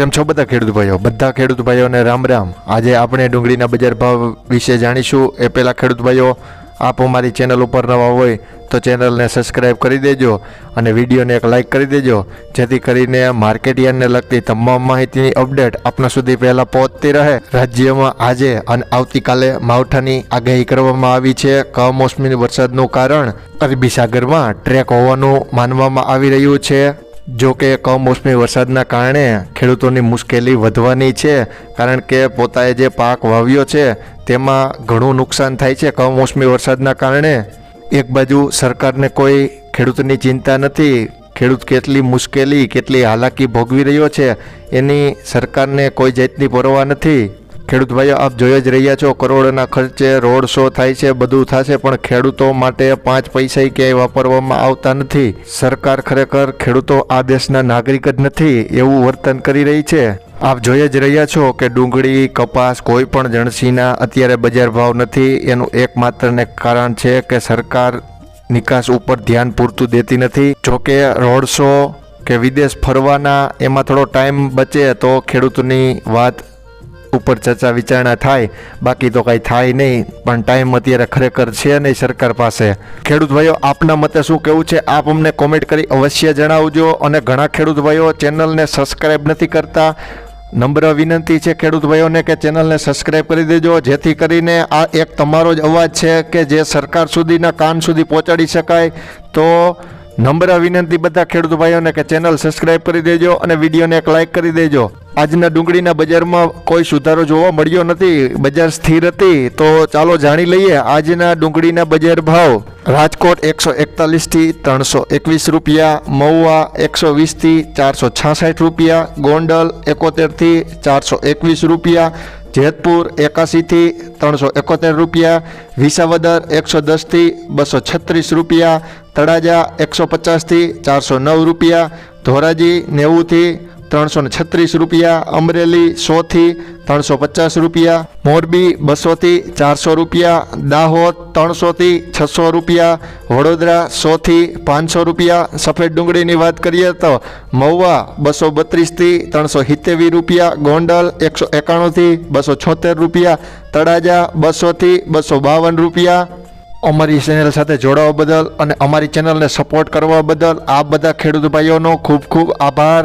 કેમ છો બધા ખેડૂત ભાઈઓ? બધા ખેડૂત ભાઈઓને રામ રામ. આજે આપણે ડુંગળીના બજાર ભાવ વિશે જાણીશું. એ પહેલાં ખેડૂત ભાઈઓ, આપ અમારી ચેનલ ઉપર નવા હોય તો ચેનલને સબસ્ક્રાઈબ કરી દેજો અને વિડીયોને એક લાઇક કરી દેજો. જેથી કરીને માર્કેટ યાર્ડને લગતી તમામ માહિતીની અપડેટ આપણા સુધી પહેલાં પહોંચતી રહે. રાજ્યમાં આજે અને આવતીકાલે માવઠાની આગાહી કરવામાં આવી છે. કમોસમી વરસાદનું કારણ અરબી સાગરમાં ટ્રેક હોવાનું માનવામાં આવી રહ્યું છે. જો કે કમોસમી વરસાદના કારણે ખેડૂતોની મુશ્કેલી વધવાની છે, કારણ કે પોતાએ જે પાક વાવ્યો છે, તેમાં ઘણું નુકસાન થાય છે કમોસમી વરસાદના કારણે. એક બાજુ સરકારને કોઈ ખેડૂતની ચિંતા નથી, ખેડૂત કેટલી મુશ્કેલી, કેટલી હાલાકી ભોગવી રહ્યો છે, એની સરકારને કોઈ જાતની પરવા નથી. ખેડૂત ભાઈઓ, આપ જોઈ જ રહ્યા છો, કરોડોના ખર્ચે રોડ શો થાય છે, બધું થશે, પણ ખેડૂતો માટે પાંચ પૈસા ક્યાંય વાપરવામાં આવતા નથી. સરકાર ખરેખર ખેડૂતો આ દેશના નાગરિક જ નથી એવું વર્તન કરી રહી છે. આપ જોઈ જ રહ્યા છો કે ડુંગળી, કપાસ, કોઈ પણ જણસીના અત્યારે બજાર ભાવ નથી. એનું એકમાત્ર ને કારણ છે કે સરકાર નિકાસ ઉપર ધ્યાન પૂરતું દેતી નથી. જોકે રોડ શો કે વિદેશ ફરવાના એમાં થોડો ટાઈમ બચે તો ખેડૂતની વાત ઉપર ચર્ચા વિચારણા થાય, બાકી તો કાંઈ થાય નહીં, પણ ટાઈમ અત્યારે ખરેખર છે નહીં સરકાર પાસે. ખેડૂત ભાઈઓ, આપના મતે શું કહેવું છે? આપ અમને કોમેન્ટ કરી અવશ્ય જણાવજો અને ઘણા ખેડૂત ભાઈઓ ચેનલને સબસ્ક્રાઈબ નથી કરતા. નમ્ર વિનંતી છે ખેડૂત ભાઈઓને કે ચેનલને સબસ્ક્રાઈબ કરી દેજો, જેથી કરીને આ એક તમારો જ અવાજ છે કે જે સરકાર સુધીના કાન સુધી પહોંચાડી શકાય. તો નમ્ર વિનંતી બધા ખેડૂત ભાઈઓને કે ચેનલ સબસ્ક્રાઈબ કરી દેજો અને વિડીયોને એક લાઇક કરી દેજો. આજના ડુંગળીના બજારમાં કોઈ સુધારો જોવા મળ્યો નથી, બજાર સ્થિર હતી, તો ચાલો જાણી લઈએ આજના ડુંગળીના બજાર ભાવ. રાજકોટ એકસો એકતાલીસથી ત્રણસો એકવીસ રૂપિયા, મહુવા એકસો વીસથી ચારસો છાસઠ રૂપિયા, ગોંડલ એકોતેરથી ચારસો એકવીસ રૂપિયા, જેતપુર એકાસીથી ત્રણસો એકોતેર રૂપિયા, વિસાવદર એકસો દસથી બસો છત્રીસ રૂપિયા, તળાજા એકસો પચાસથી ચારસો નવ રૂપિયા, ધોરાજી નેવુંથી ત્રણસો છત્રીસ રૂપિયા, અમરેલી સોથી ત્રણસો પચાસ રૂપિયા, મોરબી બસોથી ચારસો રૂપિયા, દાહોદ ત્રણસોથી છસો રૂપિયા, વડોદરા સોથી પાંચસો રૂપિયા. સફેદ ડુંગળીની વાત કરીએ તો મહુવા બસો બત્રીસથી ત્રણસો સિત્તેવીસ રૂપિયા, ગોંડલ એકસો એકાણુંથી બસો છોતેર રૂપિયા, તળાજા બસોથી બસો બાવન રૂપિયા. અમારી ચેનલ સાથે જોડાવા બદલ અને અમારી ચેનલને સપોર્ટ કરવા બદલ આ બધા ખેડૂત ભાઈઓનો ખૂબ ખૂબ આભાર.